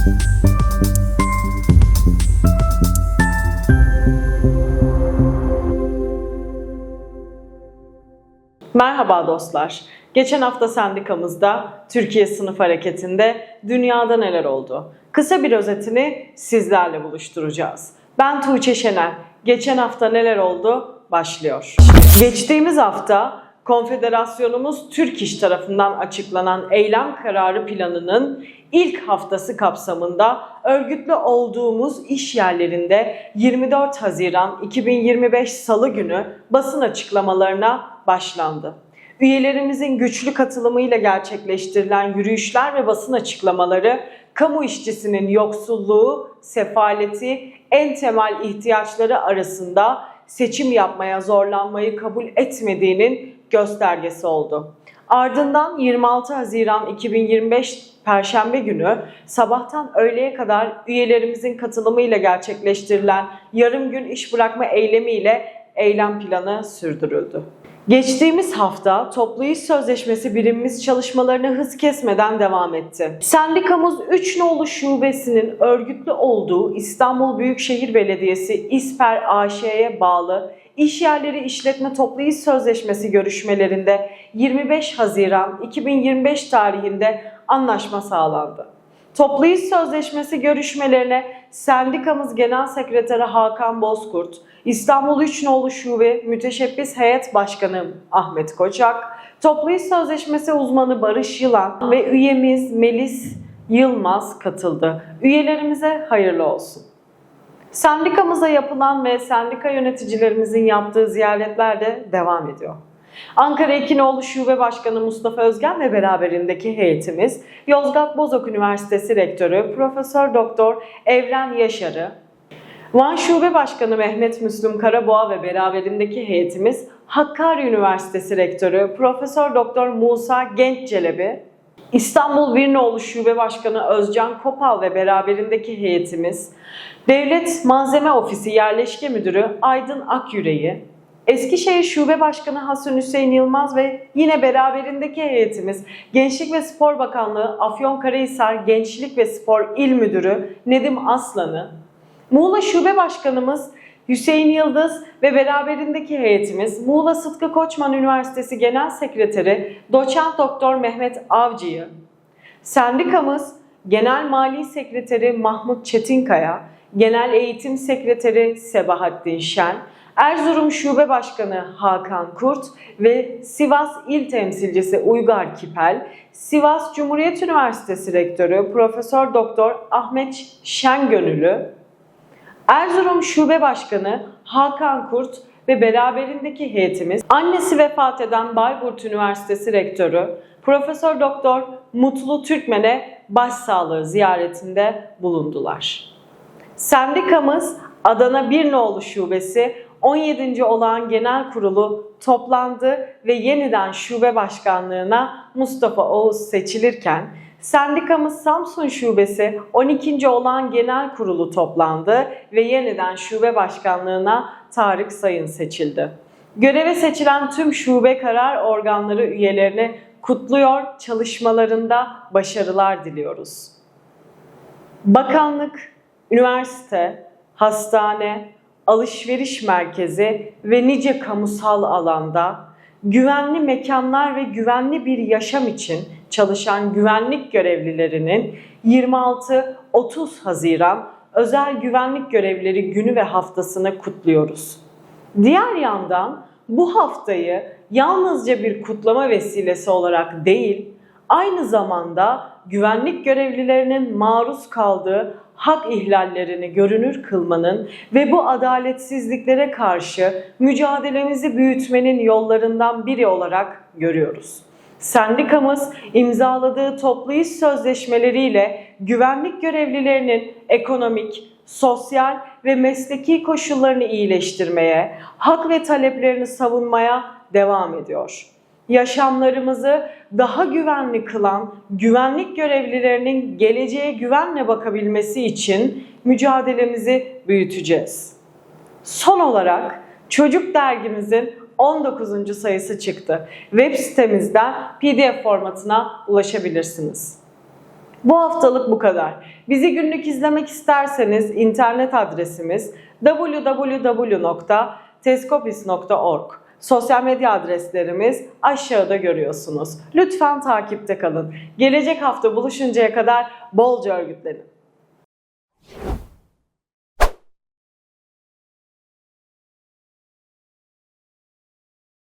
Merhaba dostlar. Geçen hafta sendikamızda Türkiye Sınıf Hareketi'nde dünyada neler oldu? Kısa bir özetini sizlerle buluşturacağız. Ben Tuğçe Şener. Geçen hafta neler oldu? Başlıyor. Geçtiğimiz hafta Konfederasyonumuz Türk İş tarafından açıklanan eylem kararı planının ilk haftası kapsamında örgütlü olduğumuz iş yerlerinde 24 Haziran 2025 Salı günü basın açıklamalarına başlandı. Üyelerimizin güçlü katılımıyla gerçekleştirilen yürüyüşler ve basın açıklamaları kamu işçisinin yoksulluğu, sefaleti, en temel ihtiyaçları arasında seçim yapmaya zorlanmayı kabul etmediğinin göstergesi oldu. Ardından 26 Haziran 2025 Perşembe günü sabahtan öğleye kadar üyelerimizin katılımıyla gerçekleştirilen yarım gün iş bırakma eylemiyle eylem planı sürdürüldü. Geçtiğimiz hafta toplu iş sözleşmesi birimimiz çalışmalarını hız kesmeden devam etti. Sendikamız 3 nolu şubesinin örgütlü olduğu İstanbul Büyükşehir Belediyesi İSPER AŞ'ye bağlı İş yerleri işletme toplu iş sözleşmesi görüşmelerinde 25 Haziran 2025 tarihinde anlaşma sağlandı. Toplu iş sözleşmesi görüşmelerine sendikamız Genel Sekreteri Hakan Bozkurt, İstanbul 3 Nolu Şube Müteşebbis Heyet Başkanı Ahmet Koçak, Toplu iş sözleşmesi uzmanı Barış Yılan ve üyemiz Melis Yılmaz katıldı. Üyelerimize hayırlı olsun. Sendikamıza yapılan ve sendika yöneticilerimizin yaptığı ziyaretler de devam ediyor. Ankara Ekinoğlu Şube Başkanı Mustafa Özgen ve beraberindeki heyetimiz, Yozgat Bozok Üniversitesi Rektörü Profesör Doktor Evren Yaşar'ı, Van Şube Başkanı Mehmet Müslüm Karaboğa ve beraberindeki heyetimiz, Hakkari Üniversitesi Rektörü Profesör Doktor Musa Gençcelebi, İstanbul Birnoğlu Şube Başkanı Özcan Kopal ve beraberindeki heyetimiz, Devlet Malzeme Ofisi Yerleşke Müdürü Aydın Akyüreği, Eskişehir Şube Başkanı Hasan Hüseyin Yılmaz ve yine beraberindeki heyetimiz Gençlik ve Spor Bakanlığı Afyonkarahisar Gençlik ve Spor İl Müdürü Nedim Aslan'ı, Muğla Şube Başkanımız Hüseyin Yıldız ve beraberindeki heyetimiz Muğla Sıtkı Koçman Üniversitesi Genel Sekreteri Doçent Doktor Mehmet Avcı'yı, sendikamız Genel Mali Sekreteri Mahmut Çetinkaya, Genel Eğitim Sekreteri Sebahattin Şen, Erzurum Şube Başkanı Hakan Kurt ve Sivas İl Temsilcisi Uygar Kipel, Sivas Cumhuriyet Üniversitesi Rektörü Profesör Doktor Ahmet Şengönüllü, Erzurum Şube Başkanı Hakan Kurt ve beraberindeki heyetimiz annesi vefat eden Bayburt Üniversitesi Rektörü Profesör Doktor Mutlu Türkmen'e başsağlığı ziyaretinde bulundular. Sendikamız Adana Birnoğlu Şubesi 17. olağan genel kurulu toplandı ve yeniden şube başkanlığına Mustafa Oğuz seçilirken sendikamız Samsun Şubesi 12. olağan genel kurulu toplandı ve yeniden şube başkanlığına Tarık Sayın seçildi. Göreve seçilen tüm şube karar organları üyelerini kutluyor, çalışmalarında başarılar diliyoruz. Bakanlık, üniversite, hastane, alışveriş merkezi ve nice kamusal alanda güvenli mekanlar ve güvenli bir yaşam için çalışan güvenlik görevlilerinin 26-30 Haziran özel güvenlik görevlileri günü ve haftasını kutluyoruz. Diğer yandan bu haftayı yalnızca bir kutlama vesilesi olarak değil, aynı zamanda güvenlik görevlilerinin maruz kaldığı hak ihlallerini görünür kılmanın ve bu adaletsizliklere karşı mücadelemizi büyütmenin yollarından biri olarak görüyoruz. Sendikamız imzaladığı toplu iş sözleşmeleriyle güvenlik görevlilerinin ekonomik, sosyal ve mesleki koşullarını iyileştirmeye, hak ve taleplerini savunmaya devam ediyor yaşamlarımızı daha güvenli kılan güvenlik görevlilerinin geleceğe güvenle bakabilmesi için mücadelemizi büyüteceğiz. Son olarak Çocuk Dergimizin 19. sayısı çıktı. Web sitemizden PDF formatına ulaşabilirsiniz. Bu haftalık bu kadar. Bizi günlük izlemek isterseniz internet adresimiz www.teskopis.org. Sosyal medya adreslerimiz aşağıda görüyorsunuz. Lütfen takipte kalın. Gelecek hafta buluşuncaya kadar bolca örgütlenin.